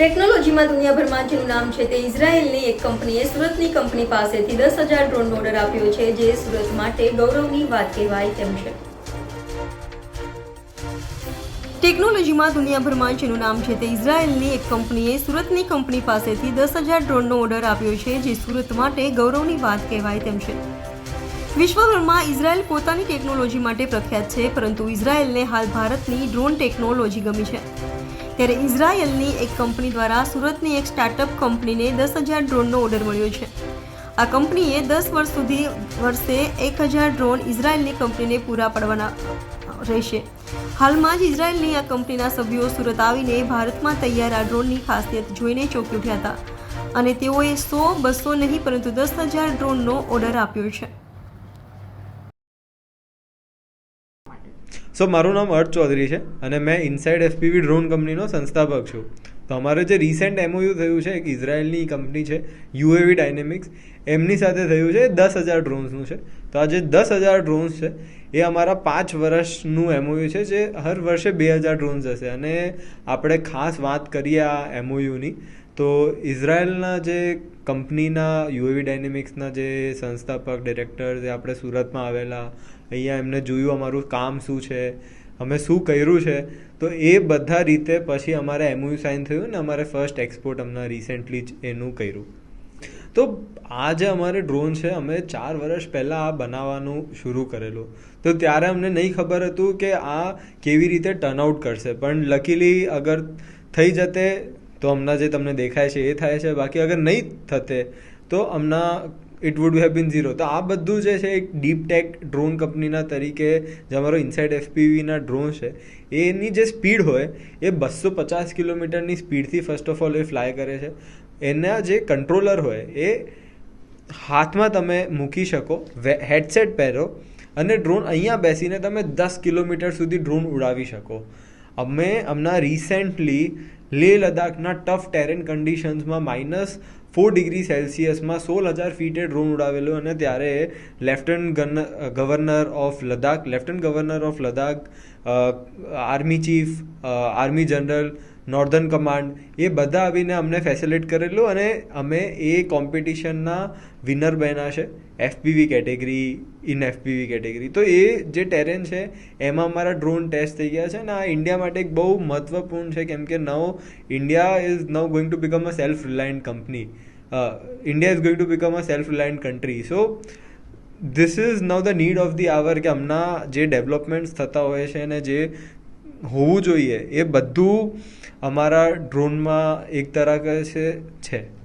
ટેકનોલોજીમાં દુનિયાભરમાં જેનું નામ છે તે ઇઝરાયેલની એક કંપનીએ સુરતની કંપની પાસેથી દસ હજાર ડ્રોનનો ઓર્ડર આપ્યો છે, જે સુરત માટે ગૌરવની વાત કહેવાય તેમ છે. ટેકનોલોજીમાં દુનિયાભરમાં જેનું નામ છે તે ઇઝરાયેલની એક કંપનીએ સુરતની કંપની પાસેથી દસ હજાર ડ્રોનનો ઓર્ડર આપ્યો છે, જે સુરત માટે ગૌરવની વાત કહેવાય તેમ છે. વિશ્વભરમાં ઇઝરાયેલ પોતાની ટેકનોલોજી માટે પ્રખ્યાત છે, પરંતુ ઇઝરાયેલને હાલ ભારતની ડ્રોન ટેકનોલોજી ગમી છે. ત્યારે ઇઝરાયેલની એક કંપની દ્વારા સુરતની એક સ્ટાર્ટઅપ કંપનીને દસ હજાર ડ્રોનનો ઓર્ડર મળ્યો છે. આ કંપનીએ દસ વર્ષ સુધી વર્ષે એક હજાર ડ્રોન ઇઝરાયેલની કંપનીને પૂરા પાડવાના રહેશે. હાલમાં જ ઇઝરાયેલની આ કંપનીના સભ્યો સુરત આવીને ભારતમાં તૈયાર આ ડ્રોનની ખાસિયત જોઈને ચોંકી ઉઠ્યા હતા અને તેઓએ સો, બસો નહીં, પરંતુ દસ હજાર ડ્રોનનો ઓર્ડર આપ્યો છે. સો મારું નામ અર્થ ચૌધરી છે અને મેં ઇનસાઇડ એફપીવી ડ્રોન કંપનીનો સંસ્થાપક છું. તો અમારે જે રિસેન્ટ એમઓયુ થયું છે, એક ઇઝરાયલની કંપની છે, યુએવી ડાયનેમિક્સ એમની સાથે થયું છે, દસ હજાર ડ્રોન્સનું છે. તો આ જે દસ હજાર ડ્રોન્સ છે, એ અમારા પાંચ વર્ષનું એમઓયુ છે, જે હર વર્ષે બે હજાર ડ્રોન્સ હશે. અને આપણે ખાસ વાત કરીએ આ એમઓયુની તો ઇઝરાયલના જે કંપનીના, યુએવી ડાયનેમિક્સના જે સંસ્થાપક ડિરેક્ટર જે આપણે સુરતમાં આવેલા, અહીંયા એમને જોયું અમારું કામ શું છે અમે શું કર્યું છે? તો એ બધા રીતે પછી અમારે એમયુ સાઇન થયું ને અમારે ફર્સ્ટ એક્સપોર્ટ હમણાં રિસેન્ટલી જ એનું કર્યું. તો આ જે અમારે ડ્રોન છે, અમે ચાર વર્ષ પહેલાં આ બનાવવાનું શરૂ કરેલું. તો ત્યારે અમને નહીં ખબર હતું કે આ કેવી રીતે ટર્નઆઉટ કરશે. પણ લકીલી અગર થઈ જતે તો હમણાં જે તમને દેખાય છે એ થાય છે. બાકી અગર નહીં થતે તો હમણાં it would have been zero તો આ બધું જે છે, એક ડીપ ટેક ડ્રોન કંપનીના તરીકે જે અમારો ઇનસાઇડ એફપીવીના ડ્રોન છે, એની જે સ્પીડ હોય, એ બસો પચાસ કિલોમીટરની સ્પીડથી ફર્સ્ટ ઓફ ઓલ એ ફ્લાય કરે છે. એના જે કંટ્રોલર હોય, એ હાથમાં તમે મૂકી શકો હેડસેટ પહેરો, અને ડ્રોન અહીંયા બેસીને તમે દસ કિલોમીટર સુધી ડ્રોન ઉડાવી શકો. અમે હમણાં રિસેન્ટલી લેહ લદ્દાખના ટફ ટેરેન કન્ડિશન્સમાં માઇનસ ફોર ડિગ્રી સેલ્સિયસમાં સોળ હજાર ફીટે ડ્રોન ઉડાવેલું અને ત્યારે lieutenant governor of Ladakh lieutenant governor of Ladakh army chief army general northern command એ બધા આવીને અમને ફેસિલેટ કરેલું અને અમે એ કોમ્પિટિશનના વિનર બન્યા છે FPV category in FPV category તો એ જે ટેરેન છે, એમાં અમારા ડ્રોન ટેસ્ટ થઈ ગયા છે અને આ ઇન્ડિયા માટે એક બહુ મહત્વપૂર્ણ છે, કેમ કે now India is now going to become a self reliant company India is going to become a self reliant country so this is now the need of the hour કે હમણાં જે ડેવલપમેન્ટ્સ થતા હોય છે અને જે હોવું જોઈએ. એ બધું અમારા ડ્રોનમાં એક તરહ છે છે.